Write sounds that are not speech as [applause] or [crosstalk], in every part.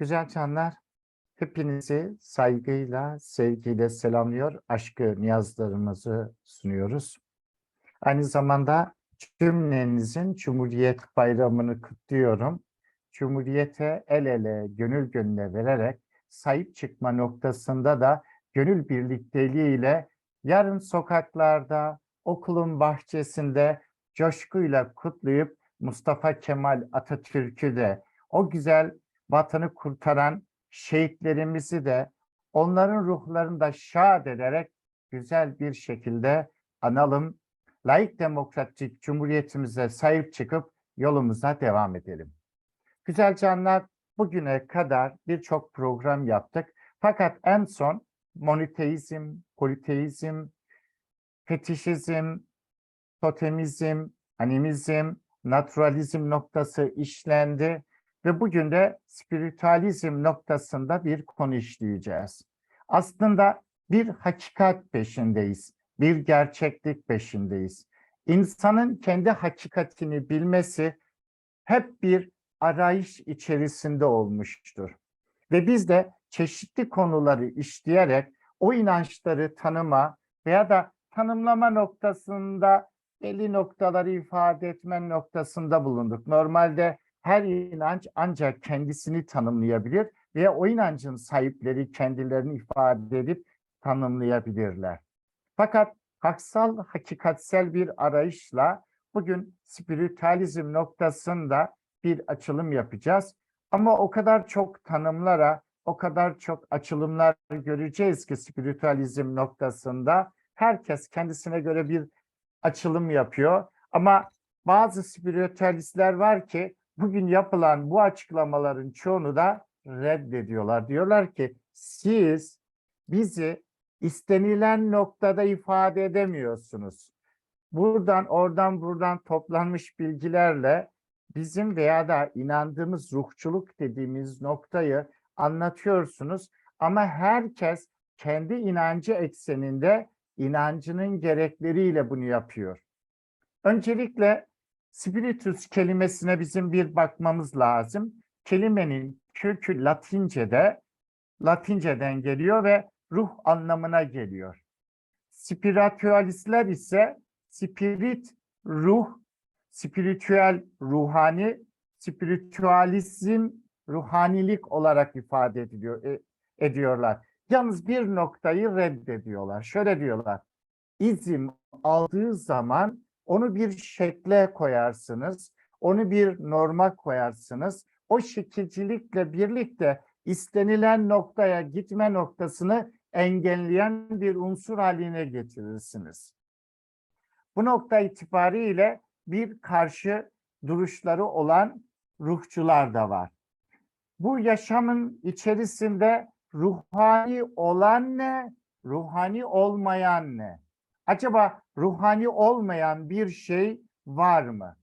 Güzel canlar, hepinizi saygıyla, sevgiyle selamlıyor, aşkı niyazlarımızı sunuyoruz. Aynı zamanda cümlenizin Cumhuriyet Bayramı'nı kutluyorum. Cumhuriyete el ele, gönül gönüle vererek sahip çıkma noktasında da gönül birlikteliğiyle yarın sokaklarda, okulun bahçesinde coşkuyla kutlayıp Mustafa Kemal Atatürk'ü de o güzel vatanı kurtaran şehitlerimizi de onların ruhlarını da şad ederek güzel bir şekilde analım. Layık demokratik cumhuriyetimize sahip çıkıp yolumuza devam edelim. Güzel canlar bugüne kadar birçok program yaptık. Fakat en son monoteizm, politeizm, fetişizm, totemizm, animizm, naturalizm noktası işlendi ve bugün de spiritüalizm noktasında bir konu işleyeceğiz. Aslında bir hakikat peşindeyiz, bir gerçeklik peşindeyiz. İnsanın kendi hakikatini bilmesi hep bir arayış içerisinde olmuştur. Ve biz de çeşitli konuları işleyerek o inançları tanıma veya da tanımlama noktasında belli noktaları ifade etme noktasında bulunduk. Normalde her inanç ancak kendisini tanımlayabilir ve o inancın sahipleri kendilerini ifade edip tanımlayabilirler. Fakat haksal, hakikatsel bir arayışla bugün spiritüalizm noktasında bir açılım yapacağız. Ama o kadar çok tanımlara, o kadar çok açılımlar göreceğiz ki spiritüalizm noktasında herkes kendisine göre bir açılım yapıyor. Ama bazı spiritüalistler var ki bugün yapılan bu açıklamaların çoğunu da reddediyorlar. Diyorlar ki siz bizi istenilen noktada ifade edemiyorsunuz. Buradan oradan buradan toplanmış bilgilerle bizim veya da inandığımız ruhçuluk dediğimiz noktayı anlatıyorsunuz ama herkes kendi inancı ekseninde inancının gerekleriyle bunu yapıyor. Öncelikle spiritus kelimesine bizim bir bakmamız lazım. Kelimenin kökü Latince'de, Latinceden geliyor ve ruh anlamına geliyor. Spiritüalistler ise spirit, ruh, spiritüel, ruhani, spiritüalizm, ruhanilik olarak ifade ediliyor, e, ediyorlar. Yalnız bir noktayı reddediyorlar. Şöyle diyorlar. İzim aldığı zaman onu bir şekle koyarsınız. Onu bir norma koyarsınız. O şekilcilikle birlikte istenilen noktaya gitme noktasını engelleyen bir unsur haline getirirsiniz. Bu nokta itibariyle bir karşı duruşları olan ruhçular da var. Bu yaşamın içerisinde ruhani olan ne, ruhani olmayan ne? Acaba ruhani olmayan bir şey var mı?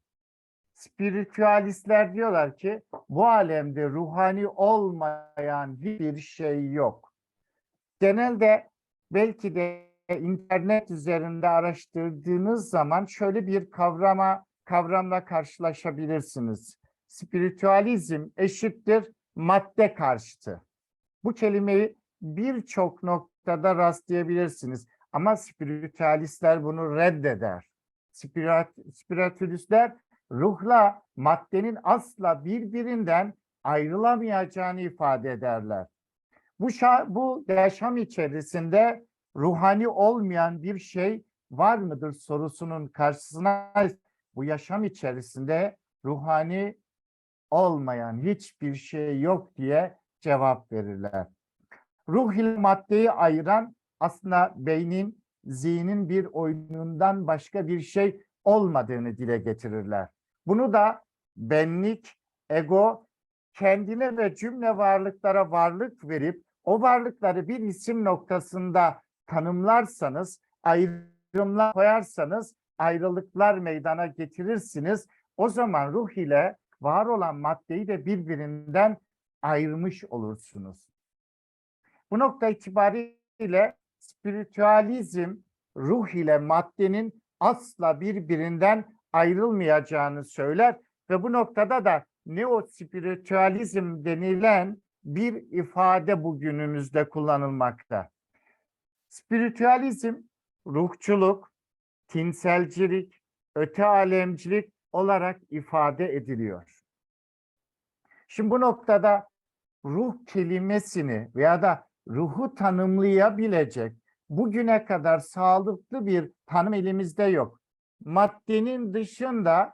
Spiritüalistler diyorlar ki bu alemde ruhani olmayan bir şey yok. Genelde belki de internet üzerinde araştırdığınız zaman şöyle bir kavrama kavramla karşılaşabilirsiniz. Spiritüalizm eşittir madde karşıtı. Bu kelimeyi birçok noktada rastlayabilirsiniz. Ama spiritüalistler bunu reddeder. Spirit, spiritüalistler ruhla maddenin asla birbirinden ayrılamayacağını ifade ederler. Bu, bu yaşam içerisinde ruhani olmayan bir şey var mıdır sorusunun karşısına bu yaşam içerisinde ruhani olmayan hiçbir şey yok diye cevap verirler. Ruh ile maddeyi ayıran aslında beynin, zihnin bir oyunundan başka bir şey olmadığını dile getirirler. Bunu da benlik, ego, kendine ve cümle varlıklara varlık verip o varlıkları bir isim noktasında tanımlarsanız, ayrımlar koyarsanız ayrılıklar meydana getirirsiniz. O zaman ruh ile var olan maddeyi de birbirinden ayırmış olursunuz. Bu nokta itibariyle spiritüalizm ruh ile maddenin asla birbirinden ayrılmayacağını söyler ve bu noktada da neospiritüalizm denilen bir ifade bugünümüzde kullanılmakta. Spiritüalizm, ruhçuluk, tinselcilik, öte alemcilik olarak ifade ediliyor. Şimdi bu noktada ruh kelimesini veya da ruhu tanımlayabilecek bugüne kadar sağlıklı bir tanım elimizde yok. Maddenin dışında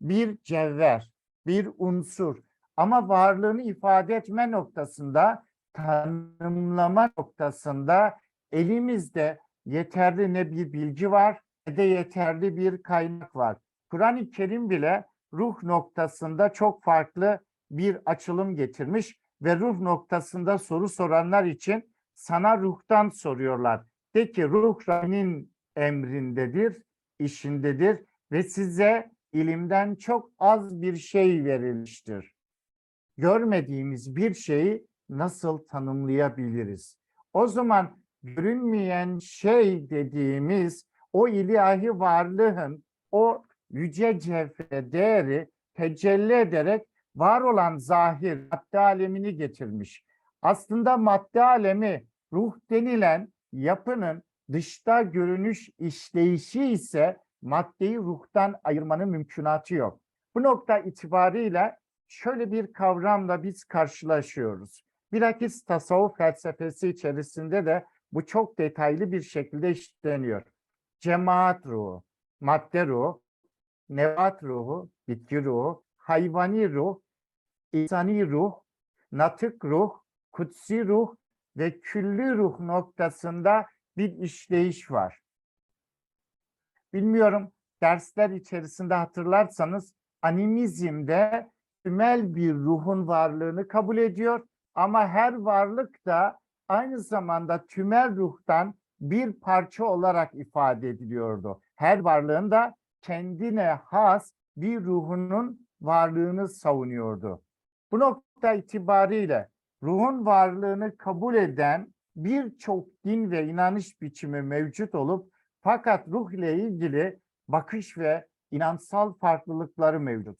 bir cevher, bir unsur ama varlığını ifade etme noktasında, tanımlama noktasında elimizde yeterli ne bir bilgi var ne de yeterli bir kaynak var. Kur'an-ı Kerim bile ruh noktasında çok farklı bir açılım getirmiş ve ruh noktasında soru soranlar için sana ruhtan soruyorlar. De ki ruh Rabbinin emrindedir, işindedir ve size ilimden çok az bir şey verilmiştir. Görmediğimiz bir şeyi nasıl tanımlayabiliriz? O zaman görünmeyen şey dediğimiz o ilahi varlığın o yüce cevhere değeri tecelli ederek var olan zahir madde alemini getirmiş. Aslında madde alemi ruh denilen yapının dışta görünüş işleyişi ise maddeyi ruhtan ayırmanın mümkünatı yok. Bu nokta itibariyle şöyle bir kavramla biz karşılaşıyoruz. Bilakis tasavvuf felsefesi içerisinde de bu çok detaylı bir şekilde işleniyor. Cemaat ruhu, madde ruhu, nebat ruhu, bitki ruhu, hayvani ruh, insani ruh, natık ruh, kutsi ruh ve küllü ruh noktasında bir işleyiş var. Bilmiyorum dersler içerisinde hatırlarsanız animizmde tümel bir ruhun varlığını kabul ediyor ama her varlık da aynı zamanda tümel ruhtan bir parça olarak ifade ediliyordu. Her varlığın da kendine has bir ruhunun varlığını savunuyordu. Bu nokta itibariyle ruhun varlığını kabul eden birçok din ve inanış biçimi mevcut olup fakat ruh ile ilgili bakış ve inansal farklılıkları mevcut.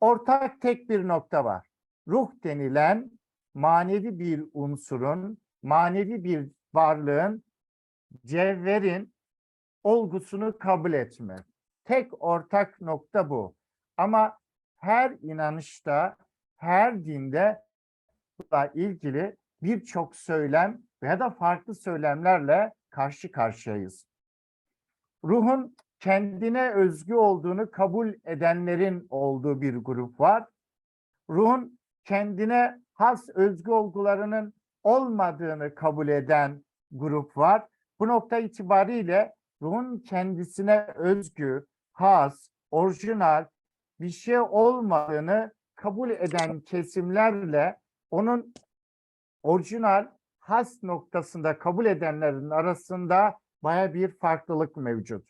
Ortak tek bir nokta var. Ruh denilen manevi bir unsurun, manevi bir varlığın, cevherin olgusunu kabul etme. Tek ortak nokta bu. Ama her inanışta, her dinde bununla ilgili birçok söylem veya da farklı söylemlerle karşı karşıyayız. Ruhun kendine özgü olduğunu kabul edenlerin olduğu bir grup var. Ruhun kendine has özgü olgularının olmadığını kabul eden grup var. Bu nokta itibariyle ruhun kendisine özgü, has, orijinal bir şey olmadığını kabul eden kesimlerle onun orijinal, has noktasında kabul edenlerin arasında baya bir farklılık mevcut.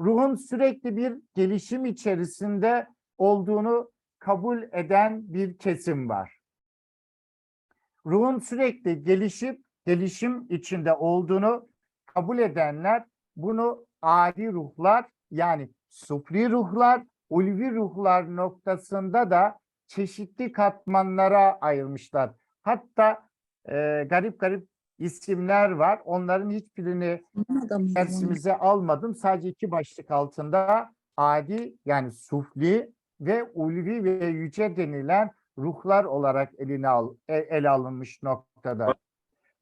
Ruhun sürekli bir gelişim içerisinde olduğunu kabul eden bir kesim var. Ruhun sürekli gelişip gelişim içinde olduğunu kabul edenler bunu adi ruhlar yani sufri ruhlar, ulvi ruhlar noktasında da çeşitli katmanlara ayırmışlar. Hatta e, garip garip isimler var. Onların hiçbirini dersimize almadım. Sadece iki başlık altında adi yani sufli ve ulvi ve yüce denilen ruhlar olarak eline al, e, ele alınmış noktada.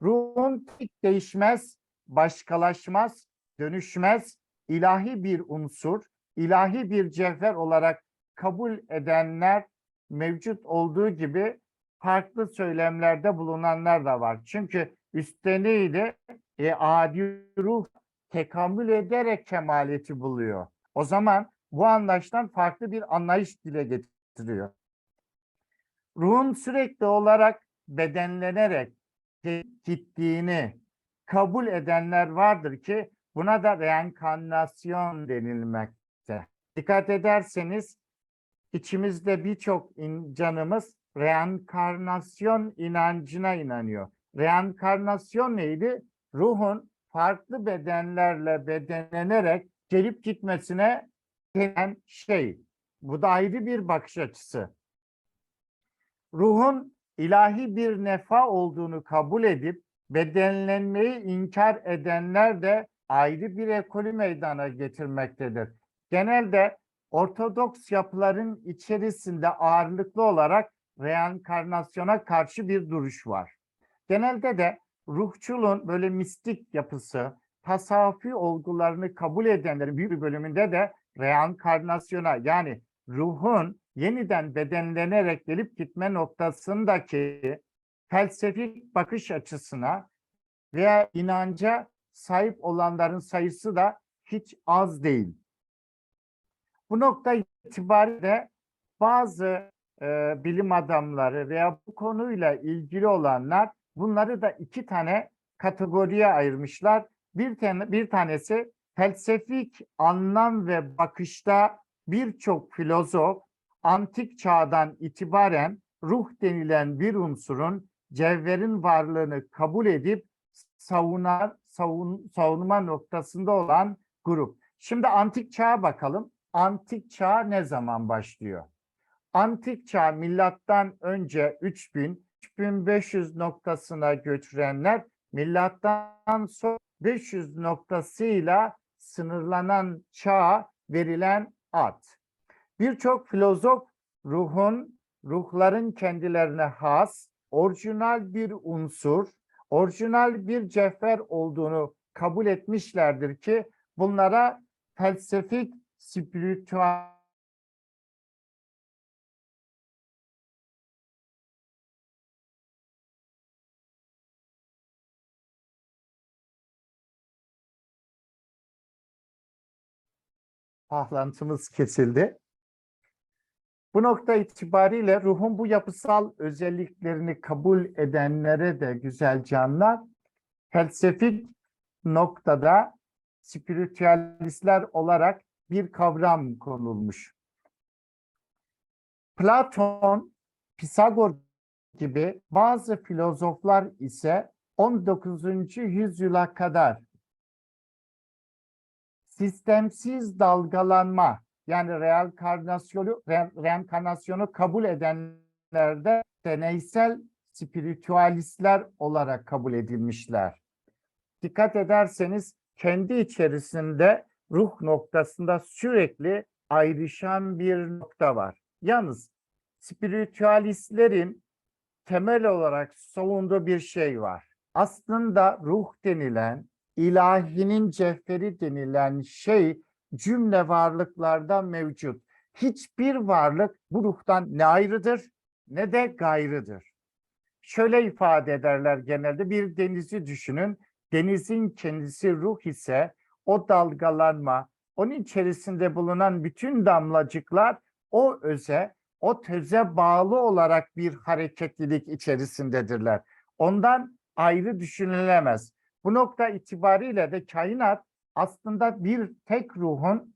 Ruhun tek değişmez, başkalaşmaz, dönüşmez, ilahi bir unsur, ilahi bir cevher olarak kabul edenler mevcut olduğu gibi farklı söylemlerde bulunanlar da var. Çünkü üsteniyle e, adi ruh tekamül ederek kemaleti buluyor. O zaman bu anlayıştan farklı bir anlayış dile getiriyor. Ruhun sürekli olarak bedenlenerek gittiğini kabul edenler vardır ki buna da reenkarnasyon denilmekte. Dikkat ederseniz içimizde birçok canımız reenkarnasyon inancına inanıyor. Reenkarnasyon neydi? Ruhun farklı bedenlerle bedenlenerek gelip gitmesine denen şey. Bu da ayrı bir bakış açısı. Ruhun ilahi bir nefa olduğunu kabul edip bedenlenmeyi inkar edenler de ayrı bir ekolü meydana getirmektedir. Genelde Ortodoks yapıların içerisinde ağırlıklı olarak reenkarnasyona karşı bir duruş var. Genelde de ruhçuluğun böyle mistik yapısı, tasavvufi olgularını kabul edenlerin büyük bir bölümünde de reenkarnasyona yani ruhun yeniden bedenlenerek gelip gitme noktasındaki felsefik bakış açısına veya inanca sahip olanların sayısı da hiç az değil. Bu nokta itibariyle bazı e, bilim adamları veya bu konuyla ilgili olanlar bunları da iki tane kategoriye ayırmışlar. Bir, tane, bir tanesi felsefik anlam ve bakışta birçok filozof antik çağdan itibaren ruh denilen bir unsurun cevherin varlığını kabul edip savunar, savun, savunma noktasında olan grup. Şimdi antik çağa bakalım. Antik çağ ne zaman başlıyor? Antik çağ milattan önce 3000 3500 noktasına götürenler milattan sonra 500 noktasıyla sınırlanan çağa verilen ad. Birçok filozof ruhun, ruhların kendilerine has, orijinal bir unsur, orijinal bir cevher olduğunu kabul etmişlerdir ki bunlara felsefik, spiritüel bağlantımız kesildi. Bu nokta itibariyle ruhun bu yapısal özelliklerini kabul edenlere de güzel canlar felsefik noktada spiritüalistler olarak bir kavram konulmuş. Platon, Pisagor gibi bazı filozoflar ise 19. yüzyıla kadar sistemsiz dalgalanma yani reenkarnasyonu, re, reenkarnasyonu kabul edenlerde deneysel spiritüalistler olarak kabul edilmişler. Dikkat ederseniz kendi içerisinde ruh noktasında sürekli ayrışan bir nokta var. Yalnız spiritüalistlerin temel olarak savunduğu bir şey var. Aslında ruh denilen ilahinin cevheri denilen şey cümle varlıklarda mevcut. Hiçbir varlık bu ruhtan ne ayrıdır ne de gayrıdır. Şöyle ifade ederler genelde bir denizi düşünün. Denizin kendisi ruh ise o dalgalanma, onun içerisinde bulunan bütün damlacıklar o öze, o töze bağlı olarak bir hareketlilik içerisindedirler. Ondan ayrı düşünülemez. Bu nokta itibariyle de kainat aslında bir tek ruhun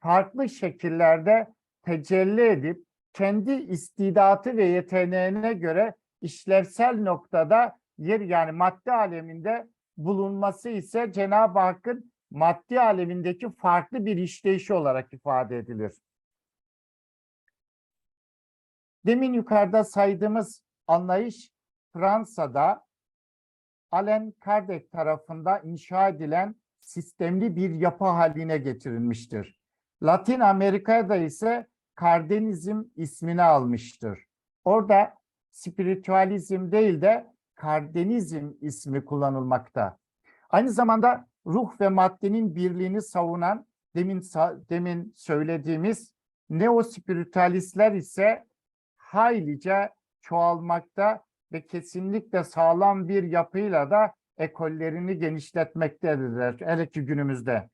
farklı şekillerde tecelli edip kendi istidatı ve yeteneğine göre işlevsel noktada yer yani madde aleminde bulunması ise Cenab-ı Hakk'ın maddi alemindeki farklı bir işleyişi olarak ifade edilir. Demin yukarıda saydığımız anlayış Fransa'da Allen Kardec tarafından inşa edilen sistemli bir yapı haline getirilmiştir. Latin Amerika'da ise Kardenizm ismini almıştır. Orada spiritüalizm değil de Kardenizm ismi kullanılmakta. Aynı zamanda ruh ve maddenin birliğini savunan demin demin söylediğimiz neospiritüalistler ise haylice çoğalmakta ve kesinlikle sağlam bir yapıyla da ekollerini genişletmektedirler hele ki günümüzde.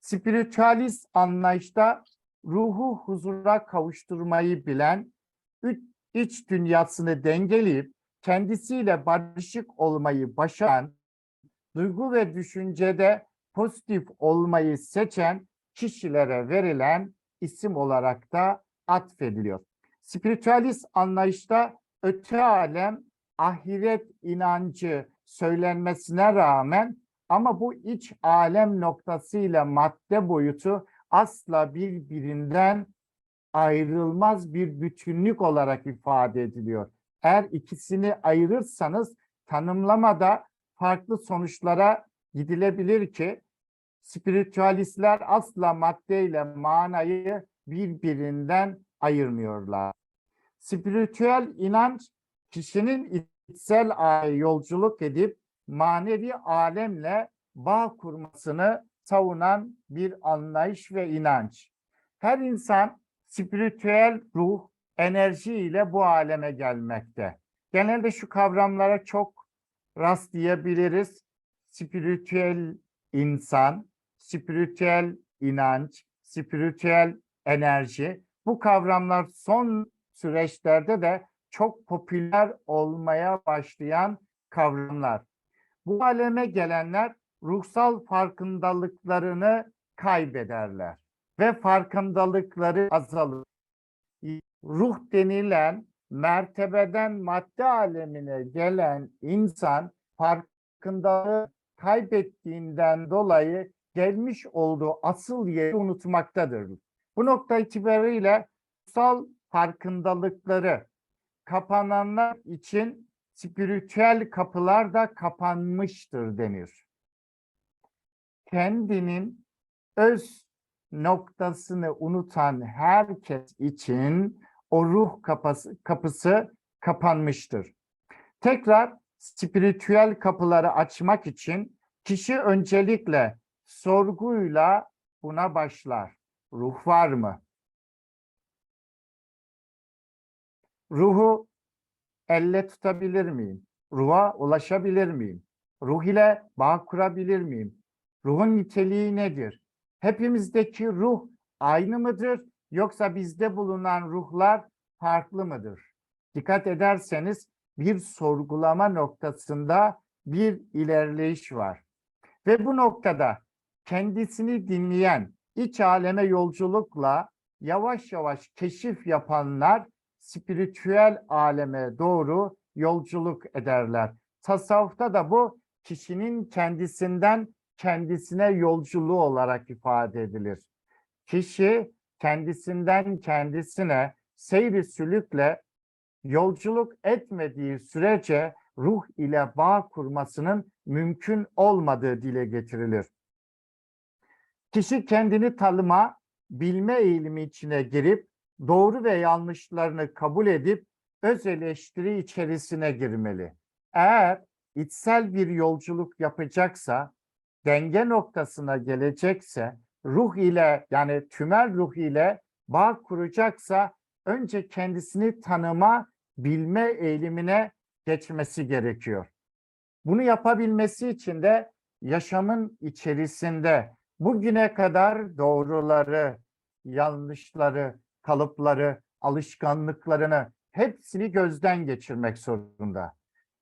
Spiritüalist anlayışta ruhu huzura kavuşturmayı bilen, iç dünyasını dengeleyip kendisiyle barışık olmayı başaran, duygu ve düşüncede pozitif olmayı seçen kişilere verilen isim olarak da atfediliyor. Spiritüalist anlayışta öte alem, ahiret inancı söylenmesine rağmen ama bu iç alem noktasıyla madde boyutu asla birbirinden ayrılmaz bir bütünlük olarak ifade ediliyor. Eğer ikisini ayırırsanız tanımlamada farklı sonuçlara gidilebilir ki spiritüalistler asla maddeyle manayı birbirinden ayırmıyorlar. Spiritüel inanç kişinin içsel yolculuk edip manevi alemle bağ kurmasını savunan bir anlayış ve inanç. Her insan spiritüel ruh, enerji ile bu aleme gelmekte. Genelde şu kavramlara çok rastlayabiliriz. Spiritüel insan, spiritüel inanç, spiritüel enerji. Bu kavramlar son süreçlerde de çok popüler olmaya başlayan kavramlar. Bu aleme gelenler ruhsal farkındalıklarını kaybederler ve farkındalıkları azalır. Ruh denilen mertebeden madde alemine gelen insan farkındalığı kaybettiğinden dolayı gelmiş olduğu asıl yeri unutmaktadır. Bu nokta itibariyle ruhsal farkındalıkları kapananlar için spiritüel kapılar da kapanmıştır denir. Kendinin öz noktasını unutan herkes için o ruh kapısı, kapısı kapanmıştır. Tekrar spiritüel kapıları açmak için kişi öncelikle sorguyla buna başlar. Ruh var mı? Ruhu elle tutabilir miyim? Ruha ulaşabilir miyim? Ruh ile bağ kurabilir miyim? Ruhun niteliği nedir? Hepimizdeki ruh aynı mıdır? Yoksa bizde bulunan ruhlar farklı mıdır? Dikkat ederseniz bir sorgulama noktasında bir ilerleyiş var. Ve bu noktada kendisini dinleyen, iç aleme yolculukla yavaş yavaş keşif yapanlar spiritüel aleme doğru yolculuk ederler. Tasavvufta da bu kişinin kendisinden kendisine yolculuğu olarak ifade edilir. Kişi kendisinden kendisine seyri sülükle yolculuk etmediği sürece ruh ile bağ kurmasının mümkün olmadığı dile getirilir. Kişi kendini tanıma, bilme eğilimi içine girip doğru ve yanlışlarını kabul edip öz eleştiri içerisine girmeli. Eğer içsel bir yolculuk yapacaksa, denge noktasına gelecekse, ruh ile yani tümel ruh ile bağ kuracaksa önce kendisini tanıma, bilme eğilimine geçmesi gerekiyor. Bunu yapabilmesi için de yaşamın içerisinde bugüne kadar doğruları, yanlışları, kalıpları, alışkanlıklarını hepsini gözden geçirmek zorunda.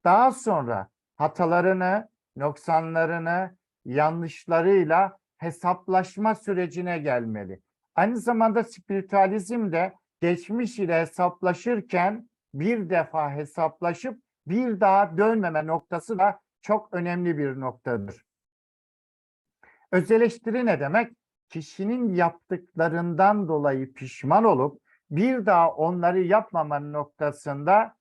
Daha sonra hatalarını, noksanlarını, yanlışlarıyla hesaplaşma sürecine gelmeli. Aynı zamanda spiritüalizm de geçmiş ile hesaplaşırken bir defa hesaplaşıp bir daha dönmeme noktası da çok önemli bir noktadır. Öz ne demek? Kişinin yaptıklarından dolayı pişman olup bir daha onları yapmama noktasında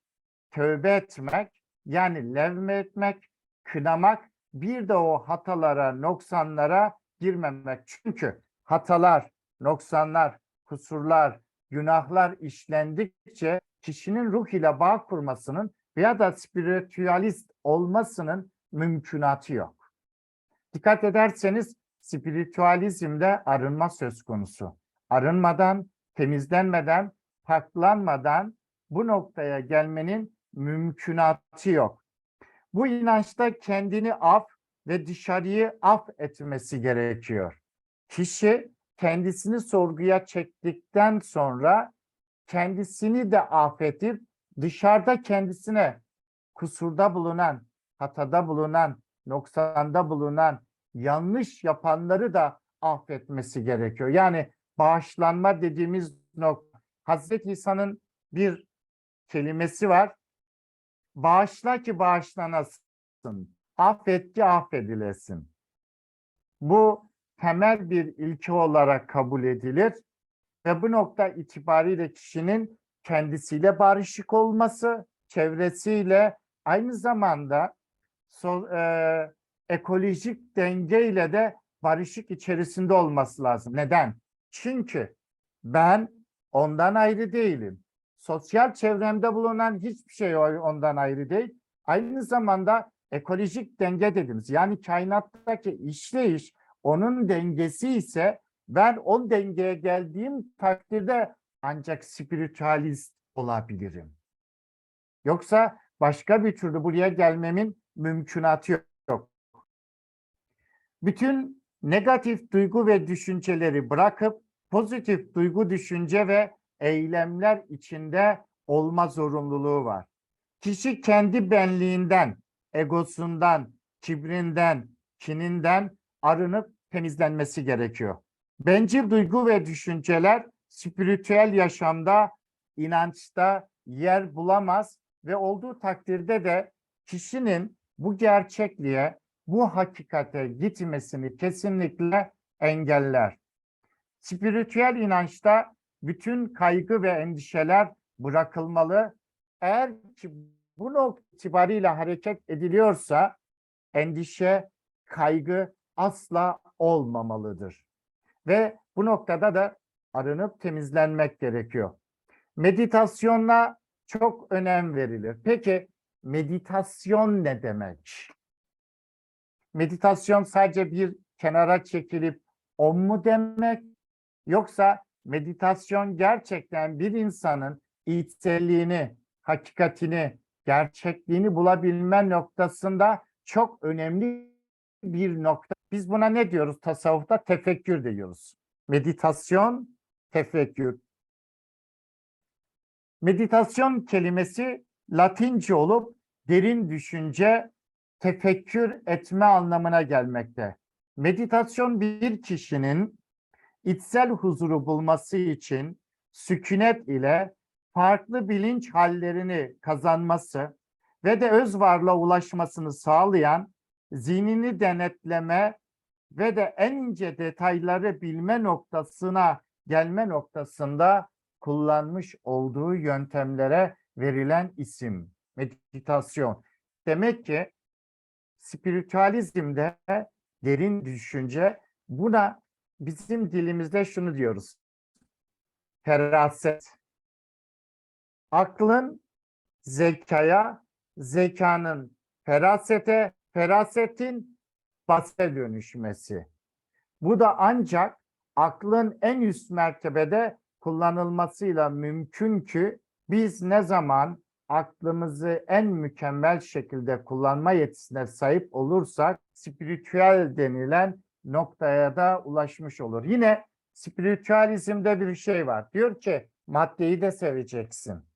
tövbe etmek, yani levme etmek, kınamak, bir de o hatalara, noksanlara girmemek. Çünkü hatalar, noksanlar, kusurlar, günahlar işlendikçe kişinin ruh ile bağ kurmasının veya da spiritüalist olmasının mümkünatı yok. Dikkat ederseniz spiritüalizmde arınma söz konusu. Arınmadan, temizlenmeden, paklanmadan bu noktaya gelmenin mümkünatı yok. Bu inançta kendini af ve dışarıyı af etmesi gerekiyor. Kişi kendisini sorguya çektikten sonra kendisini de affedip dışarıda kendisine kusurda bulunan, hatada bulunan, noksanda bulunan, yanlış yapanları da affetmesi gerekiyor. Yani bağışlanma dediğimiz nokta. Hazreti İsa'nın bir kelimesi var. Bağışla ki bağışlanasın. Affet ki affedilesin. Bu temel bir ilke olarak kabul edilir ve bu nokta itibariyle kişinin kendisiyle barışık olması, çevresiyle aynı zamanda so, e, ekolojik dengeyle de barışık içerisinde olması lazım. Neden? Çünkü ben ondan ayrı değilim. Sosyal çevremde bulunan hiçbir şey ondan ayrı değil. Aynı zamanda ekolojik denge dediğimiz yani kainattaki işleyiş onun dengesi ise ben o dengeye geldiğim takdirde ancak spiritüalist olabilirim. Yoksa başka bir türlü buraya gelmemin mümkünatı yok. Bütün negatif duygu ve düşünceleri bırakıp pozitif duygu, düşünce ve eylemler içinde olma zorunluluğu var. Kişi kendi benliğinden, egosundan, kibrinden, kininden arınıp temizlenmesi gerekiyor. Bencil duygu ve düşünceler spiritüel yaşamda, inançta yer bulamaz ve olduğu takdirde de kişinin bu gerçekliğe, bu hakikate gitmesini kesinlikle engeller. Spiritüel inançta bütün kaygı ve endişeler bırakılmalı. Eğer ki bu nokta itibariyle hareket ediliyorsa endişe, kaygı asla olmamalıdır. Ve bu noktada da arınıp temizlenmek gerekiyor. Meditasyona çok önem verilir. Peki meditasyon ne demek? Meditasyon sadece bir kenara çekilip o mu demek? Yoksa meditasyon gerçekten bir insanın içselliğini, hakikatini, gerçekliğini bulabilme noktasında çok önemli bir nokta. Biz buna ne diyoruz tasavvufta? Tefekkür diyoruz. Meditasyon, tefekkür. Meditasyon kelimesi Latince olup derin düşünce, tefekkür etme anlamına gelmekte. Meditasyon bir kişinin içsel huzuru bulması için sükunet ile farklı bilinç hallerini kazanması ve de öz varlığa ulaşmasını sağlayan zihnini denetleme ve de en ince detayları bilme noktasına gelme noktasında kullanmış olduğu yöntemlere verilen isim meditasyon. Demek ki spiritüalizmde derin düşünce buna bizim dilimizde şunu diyoruz. Feraset. Aklın zekaya, zekanın ferasete, ferasetin basite dönüşmesi. Bu da ancak aklın en üst mertebede kullanılmasıyla mümkün ki biz ne zaman aklımızı en mükemmel şekilde kullanma yetisine sahip olursak spiritüel denilen noktaya da ulaşmış olur. Yine spiritüalizmde bir şey var. Diyor ki maddeyi de seveceksin.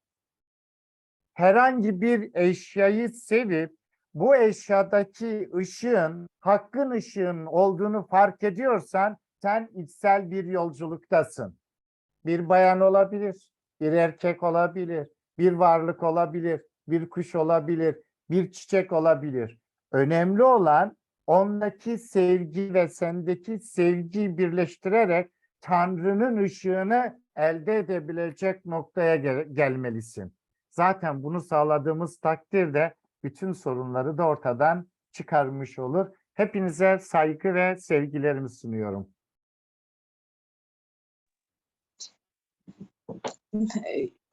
Herhangi bir eşyayı sevip bu eşyadaki ışığın hakkın ışığın olduğunu fark ediyorsan sen içsel bir yolculuktasın. Bir bayan olabilir, bir erkek olabilir, bir varlık olabilir, bir kuş olabilir, bir çiçek olabilir. Önemli olan ondaki sevgi ve sendeki sevgiyi birleştirerek Tanrı'nın ışığını elde edebilecek noktaya gel- gelmelisin. Zaten bunu sağladığımız takdirde bütün sorunları da ortadan çıkarmış olur. Hepinize saygı ve sevgilerimi sunuyorum. [laughs]